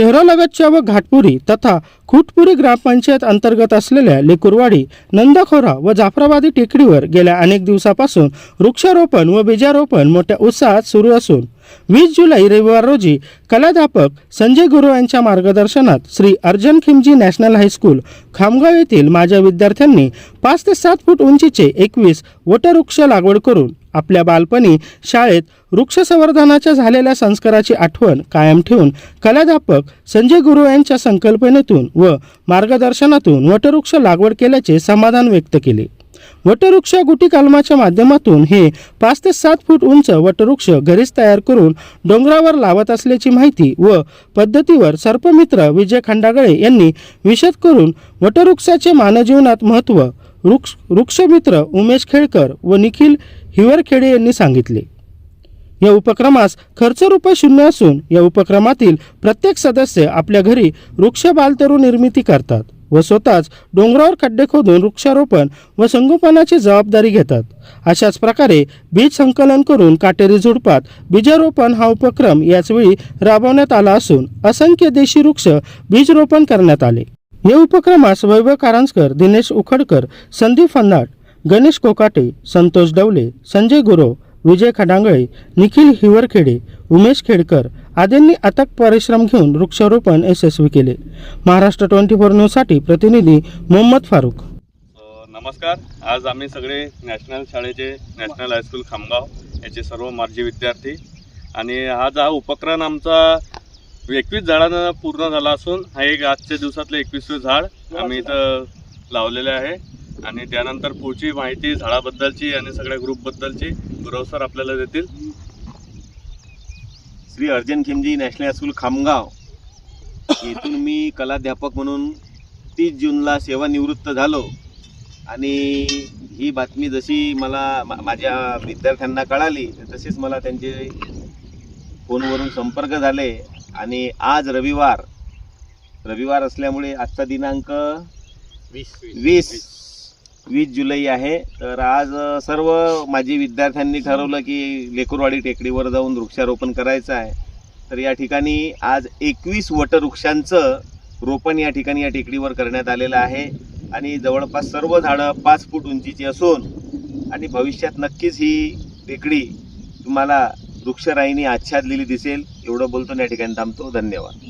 शहरालगतच्या व घाटपुरी तथा खुटपुरी ग्रामपंचायत अंतर्गत असलेल्या लेकुरवाडी नंदखोरा व जाफराबादी टेकडीवर गेल्या अनेक दिवसापासून वृक्षारोपण व बीजारोपण मोठ्या उत्साहात सुरू असून वीस जुलै रविवार रोजी कलाध्यापक संजय गुरु यांच्या मार्गदर्शनात Shri Arjan Khimji national high school Khamgaon येथील माझ्या विद्यार्थ्यांनी पाच ते सात फूट उंचीचे एकवीस वटवृक्ष लागवड करून आपल्या बालपणी शाळेत वृक्ष संवर्धनाच्या झालेल्या संस्काराची आठवण कायम ठेवून कलाध्यापक संजय गुरु यांच्या संकल्पनेतून व मार्गदर्शनातून वटवृक्ष लागवड केल्याचे समाधान व्यक्त केले. वटवृक्ष गुटी कलमाच्या माध्यमातून हे पाच ते सात फूट उंच वटवृक्ष घरीच तयार करून डोंगरावर लावत असल्याची माहिती व पद्धतीवर सर्पमित्र विजय खंडागळे यांनी विशद करून वटवृक्षाचे मानवजीवनात महत्त्व वृक्ष वृक्षमित्र उमेश खेळकर व निखिल हिवरखेडे यांनी सांगितले. या उपक्रमास खर्च रुपये शून्य असून या उपक्रमातील प्रत्येक सदस्य आपल्या घरी वृक्ष बालतरू निर्मिती करतात व स्वतःच डोंगरावर खड्डे खोदून वृक्षारोपण व संगोपनाची जबाबदारी घेतात. अशाच प्रकारे बीज संकलन करून काटेरी झुडपात बीजारोपण हा उपक्रम याचवेळी राबवण्यात आला असून असंख्य देशी वृक्ष बीजरोपण करण्यात आले. या उपक्रमास वैभव कारंजकर दिनेश उखडकर संदीप फन्नाट गणेश कोकाटे संतोष डवले संजय गुरव विजय खडांगळे निखिल हिवरखेडे उमेश खेडकर आदींनी अथक परिश्रम घेऊन वृक्षारोपण यशस्वी केले. महाराष्ट्र ट्वेंटी फोर न्यूजसाठी प्रतिनिधी मोहम्मद फारूक नमस्कार. आज आम्ही सगळे नॅशनल शाळेचे नॅशनल हायस्कूल खामगाव याचे सर्व माजी विद्यार्थी आणि आज हा उपक्रम आमचा एकवीस झाडांना पूर्ण झाला असून हा एक आजच्या दिवसातलं एकवीसवे झाड आम्ही इथं लावलेले आहे. आणि त्यानंतर पुढची माहिती झाडाबद्दलची आणि सगळ्या ग्रुपबद्दलची गुरव सर आपल्याला देतील. Shri Arjan Khimji national high school Khamgaon. येथून मी कलाध्यापक म्हणून तीस जूनला सेवानिवृत्त झालो. आणि ही बातमी जशी मला मा- माझ्या विद्यार्थ्यांना कळाली तसेच मला त्यांचे फोनवरून संपर्क झाले. आणि आज रविवार. रविवार असल्यामुळे आजचा दिनांक वीस. वीस. जुलै आहे. तर आज सर्व माझी विद्यार्थ्यांनी ठरवलं की लेकुरवाडी टेकडीवर जाऊन वृक्षारोपण करायचं आहे. तर या ठिकाणी आज एकवीस वटवृक्षांचं रोपण या ठिकाणी या टेकडीवर करण्यात आलेलं आहे. आणि जवळपास सर्व झाडं पाच फूट उंचीची असून आणि भविष्यात नक्कीच ही टेकडी तुम्हाला वृक्षराईने आच्छादलेली दिसेल. एवढं बोलतो या ठिकाणी थांबतो. धन्यवाद.